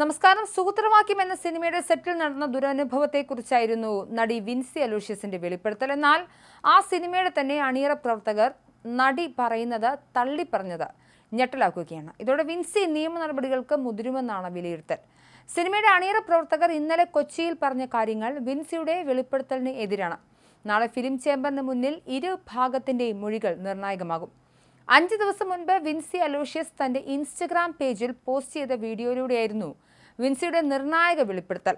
നമസ്കാരം. സൂത്രവാക്യം എന്ന സിനിമയുടെ സെറ്റിൽ നടന്ന ദുരനുഭവത്തെക്കുറിച്ചായിരുന്നു നടി വിൻസി അലൂഷ്യസിന്റെ വെളിപ്പെടുത്തൽ. എന്നാൽ ആ സിനിമയുടെ തന്നെ അണിയറ പ്രവർത്തകർ നടി പറയുന്നത് തള്ളിപ്പറഞ്ഞത് ഞെട്ടലാക്കുകയാണ്. ഇതോടെ വിൻസി നിയമ നടപടികൾക്ക് മുതിരുമെന്നാണ് വിലയിരുത്തൽ. സിനിമയുടെ അണിയറ പ്രവർത്തകർ ഇന്നലെ കൊച്ചിയിൽ പറഞ്ഞ കാര്യങ്ങൾ വിൻസിയുടെ വെളിപ്പെടുത്തലിന് എതിരാണ്. നാളെ ഫിലിം ചേംബറിന് മുന്നിൽ ഇരു ഭാഗത്തിന്റെയും മൊഴികൾ നിർണായകമാകും. അഞ്ച് ദിവസം മുൻപ് വിൻസി അലോഷ്യസ് തന്റെ ഇൻസ്റ്റഗ്രാം പേജിൽ പോസ്റ്റ് ചെയ്ത വീഡിയോയിലൂടെയായിരുന്നു വിൻസിയുടെ നിർണായക വെളിപ്പെടുത്തൽ.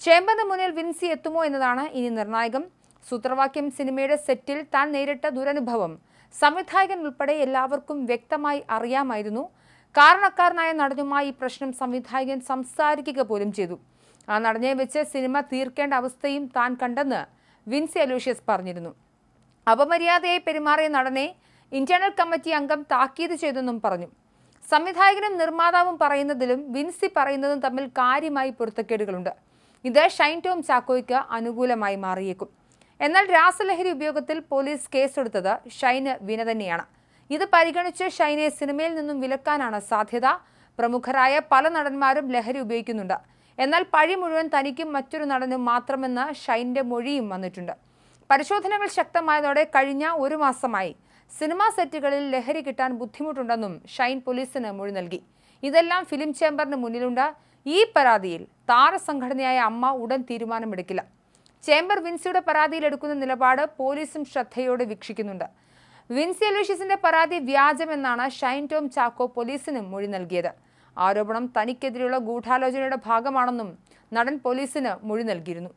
ചേമ്പന് മുന്നിൽ വിൻസി എത്തുമോ എന്നതാണ് ഇനി നിർണായകം. സൂത്രവാക്യം സിനിമയുടെ സെറ്റിൽ താൻ നേരിട്ട ദുരനുഭവം. സംവിധായകൻ ഉൾപ്പെടെ എല്ലാവർക്കും വ്യക്തമായി അറിയാമായിരുന്നു. കാരണക്കാരനായ നടനുമായി ഈ പ്രശ്നം സംവിധായകൻ സംസാരിക്കുക പോലും ചെയ്തു. ആ നടനെ വെച്ച് സിനിമ തീർക്കേണ്ട അവസ്ഥയും താൻ കണ്ടെന്ന് വിൻസി അലൂഷ്യസ് പറഞ്ഞിരുന്നു. അപമര്യാദയായി പെരുമാറിയ നടനെ ഇന്റേണൽ കമ്മിറ്റി അംഗം താക്കീത് ചെയ്തെന്നും പറഞ്ഞു. സംവിധായകനും നിർമ്മാതാവും പറയുന്നതിലും വിൻസി പറയുന്നതും തമ്മിൽ കാര്യമായി പൊരുത്തക്കേടുകളുണ്ട്. ഇത് ഷൈൻ ടോം ചാക്കോയ്ക്ക് അനുകൂലമായി മാറിയേക്കും. എന്നാൽ രാസലഹരി ഉപയോഗത്തിൽ പോലീസ് കേസെടുത്തത് ഷൈന് വിന തന്നെയാണ്. ഇത് പരിഗണിച്ച് ഷൈനെ സിനിമയിൽ നിന്നും വിലക്കാനാണ് സാധ്യത. പ്രമുഖരായ പല നടന്മാരും ലഹരി ഉപയോഗിക്കുന്നുണ്ട്. എന്നാൽ പഴി മുഴുവൻ തനിക്കും മറ്റൊരു നടനും മാത്രമെന്ന് ഷൈന്റെ മൊഴിയും വന്നിട്ടുണ്ട്. പരിശോധനകൾ ശക്തമായതോടെ കഴിഞ്ഞ ഒരു മാസമായി സിനിമാ സെറ്റുകളിൽ ലഹരി കിട്ടാൻ ബുദ്ധിമുട്ടുണ്ടെന്നും ഷൈൻ പോലീസിന് മൊഴി നൽകി. ഇതെല്ലാം ഫിലിം ചേംബറിന് മുന്നിലുണ്ട്. ഈ പരാതിയിൽ താരസംഘടനയായ അമ്മ ഉടൻ തീരുമാനമെടുക്കില്ല. ചേംബർ വിൻസിയുടെ പരാതിയിൽ എടുക്കുന്ന നിലപാട് പോലീസും ശ്രദ്ധയോടെ വീക്ഷിക്കുന്നുണ്ട്. വിൻസി അലോഷ്യസിന്റെ പരാതി വ്യാജമെന്നാണ് ഷൈൻ ടോം ചാക്കോ പോലീസിന് മൊഴി നൽകിയത്. ആരോപണം തനിക്കെതിരെയുള്ള ഗൂഢാലോചനയുടെ ഭാഗമാണെന്നും നടൻ പോലീസിന് മൊഴി നൽകിയിരുന്നു.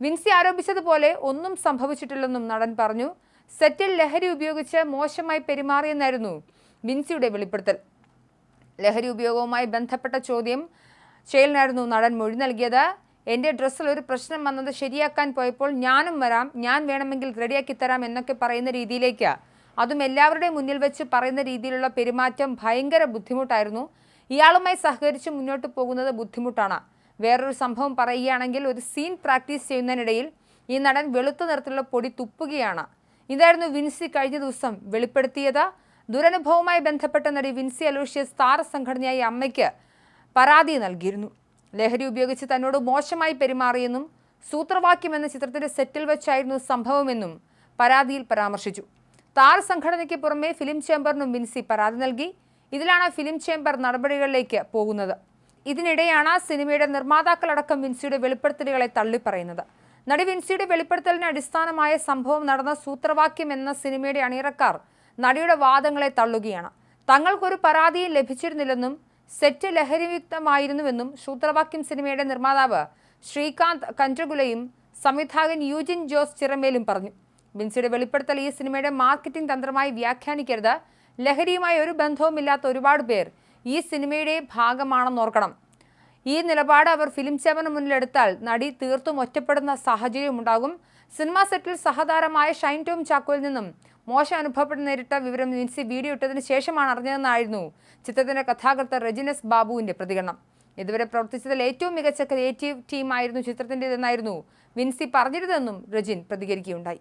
വിൻസി ആരോപിച്ചതുപോലെ ഒന്നും സംഭവിച്ചിട്ടില്ലെന്നും നടൻ പറഞ്ഞു. സെറ്റിൽ ലഹരി ഉപയോഗിച്ച് മോശമായി പെരുമാറിയെന്നായിരുന്നു മിൻസിയുടെ വെളിപ്പെടുത്തൽ. ലഹരി ഉപയോഗവുമായി ബന്ധപ്പെട്ട ചോദ്യം ചെയ്യലിനായിരുന്നു നടൻ മൊഴി നൽകിയത്. എന്റെ ഡ്രസ്സിൽ ഒരു പ്രശ്നം വന്നത് ശരിയാക്കാൻ പോയപ്പോൾ ഞാനും വരാം ഞാൻ വേണമെങ്കിൽ റെഡിയാക്കി തരാം എന്നൊക്കെ പറയുന്ന രീതിയിലേക്ക്. അതും എല്ലാവരുടെയും മുന്നിൽ വെച്ച് പറയുന്ന രീതിയിലുള്ള പെരുമാറ്റം ഭയങ്കര ബുദ്ധിമുട്ടായിരുന്നു. ഇയാളുമായി സഹകരിച്ച് മുന്നോട്ട് പോകുന്നത് ബുദ്ധിമുട്ടാണ്. വേറൊരു സംഭവം പറയുകയാണെങ്കിൽ ഒരു സീൻ പ്രാക്ടീസ് ചെയ്യുന്നതിനിടയിൽ ഈ നടൻ വെളുത്ത നിറത്തിലുള്ള പൊടി തുപ്പുകയാണ്. ഇതായിരുന്നു വിൻസി കഴിഞ്ഞ ദിവസം വെളിപ്പെടുത്തിയത്. ദുരനുഭവവുമായി ബന്ധപ്പെട്ട നടി വിൻസി അലൂഷ്യസ് താരസംഘടനയായ അമ്മയ്ക്ക് പരാതി നൽകിയിരുന്നു. ലഹരി ഉപയോഗിച്ച് തന്നോട് മോശമായി പെരുമാറിയെന്നും സൂത്രവാക്യം എന്ന ചിത്രത്തിന്റെ സെറ്റിൽ വെച്ചായിരുന്നു സംഭവമെന്നും പരാതിയിൽ പരാമർശിച്ചു. താര സംഘടനയ്ക്ക് പുറമെ ഫിലിം ചേംബറിനും വിൻസി പരാതി നൽകി. ഇതിലാണ് ഫിലിം ചേംബർ നടപടികളിലേക്ക് പോകുന്നത്. ഇതിനിടെയാണ് സിനിമയുടെ നിർമ്മാതാക്കളടക്കം വിൻസിയുടെ വെളിപ്പെടുത്തലുകളെ തള്ളിപ്പറയുന്നത്. നടി വിൻസിയുടെ വെളിപ്പെടുത്തലിന് അടിസ്ഥാനമായ സംഭവം നടന്ന സൂത്രവാക്യം എന്ന സിനിമയുടെ അണിയറക്കാർ നടിയുടെ വാദങ്ങളെ തള്ളുകയാണ്. തങ്ങൾക്കൊരു പരാതിയും ലഭിച്ചിരുന്നില്ലെന്നും സെറ്റ് ലഹരിയുക്തമായിരുന്നുവെന്നും സൂത്രവാക്യം സിനിമയുടെ നിർമ്മാതാവ് ശ്രീകാന്ത് കഞ്ചകുലയും സംവിധായകൻ യൂജിൻ ജോസ് ചിറമേലും പറഞ്ഞു. വിൻസിയുടെ വെളിപ്പെടുത്തൽ ഈ സിനിമയുടെ മാർക്കറ്റിംഗ് തന്ത്രമായി വ്യാഖ്യാനിക്കരുത്. ലഹരിയുമായി ഒരു ബന്ധവുമില്ലാത്ത ഒരുപാട് പേർ ഈ സിനിമയുടെ ഭാഗമാണെന്നോർക്കണം ഈ നിലപാട് അവർ ഫിലിം ചേമ്പറിന് മുന്നിലെടുത്താൽ നടി തീർത്തും ഒറ്റപ്പെടുന്ന സാഹചര്യമുണ്ടാകും സിനിമാ സെറ്റിൽ സഹതാരമായ ഷൈൻ ടോം ചാക്കോയിൽ നിന്നും മോശം അനുഭവപ്പെട്ട് നേരിട്ട വിവരം വിൻസി വീഡിയോ ഇട്ടതിന് ശേഷമാണ് അറിഞ്ഞതെന്നായിരുന്നു ചിത്രത്തിന്റെ കഥാകൃത്ത് റെജിനസ് ബാബുവിന്റെ പ്രതികരണം. ഇതുവരെ പ്രവർത്തിച്ചതിൽ ഏറ്റവും മികച്ച ക്രിയേറ്റീവ് ടീമായിരുന്നു ചിത്രത്തിന്റെതെന്നായിരുന്നു വിൻസി പറഞ്ഞിരുന്നതെന്നും രജിൻ പ്രതികരിക്കുകയുണ്ടായി.